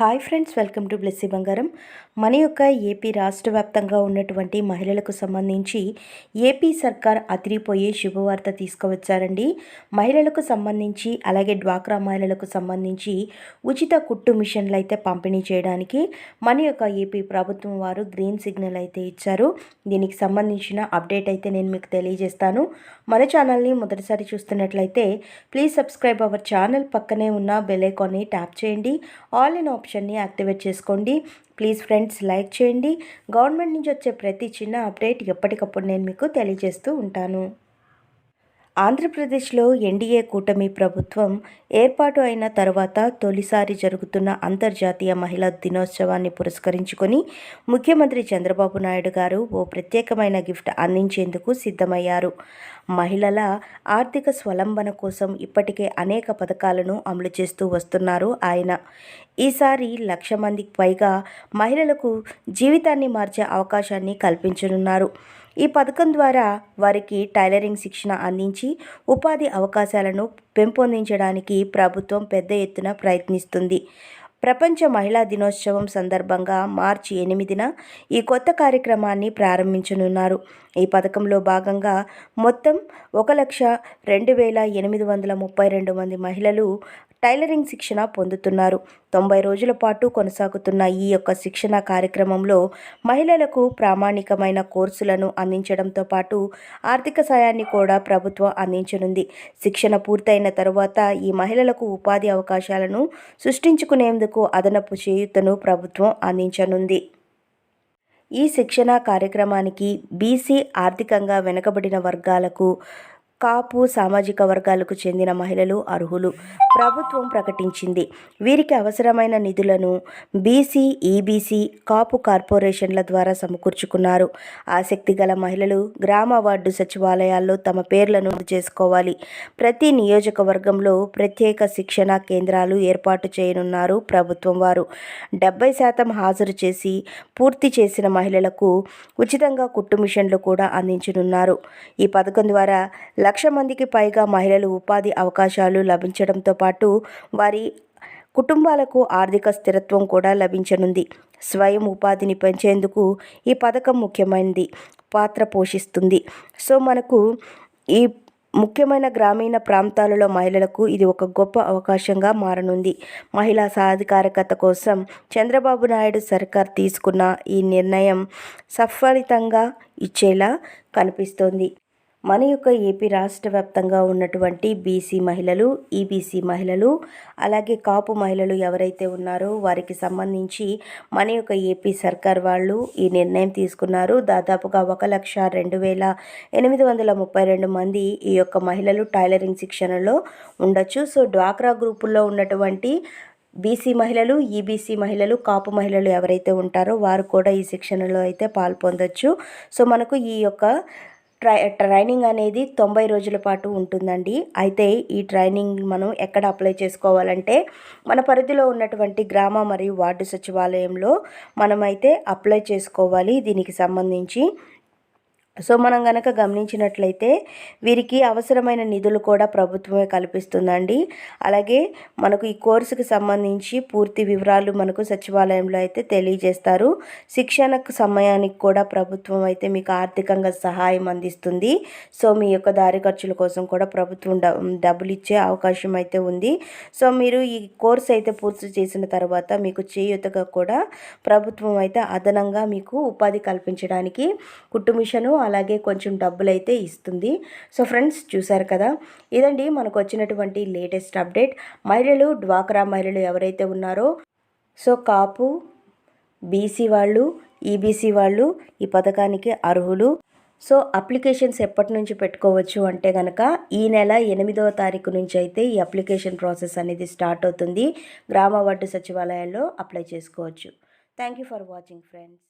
Hi friends welcome to Blessy బంగారం. మన యొక్క ఏపీ రాష్ట్ర వ్యాప్తంగా ఉన్నటువంటి మహిళలకు సంబంధించి ఏపీ సర్కార్ అదిరిపోయే శుభవార్త తీసుకువచ్చారండి. మహిళలకు సంబంధించి అలాగే డ్వాక్రా మహిళలకు సంబంధించి ఉచిత కుట్టు మిషన్లు అయితే పంపిణీ చేయడానికి మన యొక్క ఏపీ ప్రభుత్వం వారు గ్రీన్ సిగ్నల్ అయితే ఇచ్చారు. దీనికి సంబంధించిన అప్డేట్ అయితే నేను మీకు తెలియజేస్తాను. మన ఛానల్ని మొదటిసారి చూస్తున్నట్లయితే ప్లీజ్ సబ్స్క్రైబ్ అవర్ ఛానల్ పక్కనే ఉన్న బెల్ ఐకాన్ని ట్యాప్ చేయండి. ఆల్ ఇన్ ఆప్షన్ని యాక్టివేట్ చేసుకోండి. ప్లీజ్ ఫ్రెండ్స్ లైక్ చేయండి. గవర్నమెంట్ నుంచి వచ్చే ప్రతి చిన్న అప్డేట్ ఎప్పటికప్పుడు నేను మీకు తెలియజేస్తూ ఉంటాను. ఆంధ్రప్రదేశ్లో ఎన్డీఏ కూటమి ప్రభుత్వం ఏర్పాటు అయిన తర్వాత తొలిసారి జరుగుతున్న అంతర్జాతీయ మహిళా దినోత్సవాన్ని పురస్కరించుకొని ముఖ్యమంత్రి చంద్రబాబు నాయుడు గారు ఓ ప్రత్యేకమైన గిఫ్ట్ అందించేందుకు సిద్ధమయ్యారు. మహిళల ఆర్థిక స్వలంబన కోసం ఇప్పటికే అనేక పథకాలను అమలు చేస్తూ వస్తున్నారు ఆయన. ఈసారి లక్ష మందికి పైగా మహిళలకు జీవితాన్ని మార్చే అవకాశాన్ని కల్పించనున్నారు. ఈ పథకం ద్వారా వారికి టైలరింగ్ శిక్షణ అందించి ఉపాధి అవకాశాలను పెంపొందించడానికి ప్రభుత్వం పెద్ద ఎత్తున ప్రయత్నిస్తుంది. ప్రపంచ మహిళా దినోత్సవం సందర్భంగా మార్చి ఎనిమిదిన ఈ కొత్త కార్యక్రమాన్ని ప్రారంభించనున్నారు. ఈ పథకంలో భాగంగా మొత్తం ఒక లక్ష రెండు వేల ఎనిమిది వందల ముప్పై రెండు మంది మహిళలు టైలరింగ్ శిక్షణ పొందుతున్నారు. తొంభై రోజుల పాటు కొనసాగుతున్న ఈ యొక్క శిక్షణ కార్యక్రమంలో మహిళలకు ప్రామాణికమైన కోర్సులను అందించడంతో పాటు ఆర్థిక సాయాన్ని కూడా ప్రభుత్వం అందించనుంది. శిక్షణ పూర్తయిన తరువాత ఈ మహిళలకు ఉపాధి అవకాశాలను సృష్టించుకునేందుకు అదనపు చేయూతను ప్రభుత్వం అందించనుంది. ఈ శిక్షణ కార్యక్రమానికి బీసీ ఆర్థికంగా వెనుకబడిన వర్గాలకు కాపు సామాజిక వర్గాలకు చెందిన మహిళలు అర్హులు. ప్రభుత్వం ప్రకటించింది. వీరికి అవసరమైన నిధులను బీసీ ఈబీసీ కాపు కార్పొరేషన్ల ద్వారా సమకూర్చుకున్నారు. ఆసక్తి గల మహిళలు గ్రామ వార్డు సచివాలయాల్లో తమ పేర్లను చేసుకోవాలి. ప్రతి నియోజకవర్గంలో ప్రత్యేక శిక్షణా కేంద్రాలు ఏర్పాటు చేయనున్నారు ప్రభుత్వం వారు. డెబ్బై శాతం హాజరు చేసి పూర్తి చేసిన మహిళలకు ఉచితంగా కుట్టు మిషన్లు కూడా అందించనున్నారు. ఈ పథకం ద్వారా లక్ష మందికి పైగా మహిళలు ఉపాధి అవకాశాలు లభించడంతో పాటు వారి కుటుంబాలకు ఆర్థిక స్థిరత్వం కూడా లభించనుంది. స్వయం ఉపాధిని పెంచేందుకు ఈ పథకం ముఖ్యమైనది పాత్ర పోషిస్తుంది. సో మనకు ఈ ముఖ్యమైన గ్రామీణ ప్రాంతాలలో మహిళలకు ఇది ఒక గొప్ప అవకాశంగా మారనుంది. మహిళా సాధికారకత కోసం చంద్రబాబు నాయుడు సర్కార్ తీసుకున్న ఈ నిర్ణయం సఫలితంగా ఇచ్చేలా కనిపిస్తోంది. మన యొక్క ఏపీ రాష్ట్ర వ్యాప్తంగా ఉన్నటువంటి బీసీ మహిళలు ఈబీసీ మహిళలు అలాగే కాపు మహిళలు ఎవరైతే ఉన్నారో వారికి సంబంధించి మన యొక్క ఏపీ సర్కార్ వాళ్ళు ఈ నిర్ణయం తీసుకున్నారు. దాదాపుగా ఒక లక్ష రెండు వేల ఎనిమిది వందల ముప్పై రెండు మంది ఈ యొక్క మహిళలు టైలరింగ్ శిక్షణలో ఉండొచ్చు. సో డ్వాక్రా గ్రూపుల్లో ఉన్నటువంటి బీసీ మహిళలు ఈబీసీ మహిళలు కాపు మహిళలు ఎవరైతే ఉంటారో వారు కూడా ఈ శిక్షణలో అయితే పాల్పొందొచ్చు. సో మనకు ఈ యొక్క ట్రై ట్రైనింగ్ అనేది తొంభై రోజుల పాటు ఉంటుందండి. అయితే ఈ ట్రైనింగ్ మనం ఎక్కడ అప్లై చేసుకోవాలంటే మన పరిధిలో ఉన్నటువంటి గ్రామ మరియు వార్డు సచివాలయంలో మనమైతే అప్లై చేసుకోవాలి. దీనికి సంబంధించి సో మనం కనుక గమనించినట్లయితే వీరికి అవసరమైన నిధులు కూడా ప్రభుత్వమే కల్పిస్తుందండి. అలాగే మనకు ఈ కోర్సుకు సంబంధించి పూర్తి వివరాలు మనకు సచివాలయంలో అయితే తెలియజేస్తారు. శిక్షణకు సమయానికి కూడా ప్రభుత్వం అయితే మీకు ఆర్థికంగా సహాయం అందిస్తుంది. సో మీ యొక్క దారి ఖర్చుల కోసం కూడా ప్రభుత్వం డబ్బులు ఇచ్చే అవకాశం అయితే ఉంది. సో మీరు ఈ కోర్స్ అయితే పూర్తి చేసిన తర్వాత మీకు చేయూతగా కూడా ప్రభుత్వం అయితే అదనంగా మీకు ఉపాధి కల్పించడానికి కుటుంబిషను అలాగే కొంచెం డబ్బులు అయితే ఇస్తుంది. సో ఫ్రెండ్స్ చూసారు కదా ఇదండి మనకు వచ్చినటువంటి లేటెస్ట్ అప్డేట్. మహిళలు డ్వాక్రా మహిళలు ఎవరైతే ఉన్నారో సో కాపు బీసీ వాళ్ళు ఈబీసీ వాళ్ళు ఈ పథకానికి అర్హులు. సో అప్లికేషన్స్ ఎప్పటి నుంచి పెట్టుకోవచ్చు అంటే కనుక ఈ నెల ఎనిమిదవ తారీఖు నుంచి అయితే ఈ అప్లికేషన్ ప్రాసెస్ అనేది స్టార్ట్ అవుతుంది. గ్రామ వార్డు సచివాలయాల్లో అప్లై చేసుకోవచ్చు. Thank you for watching friends.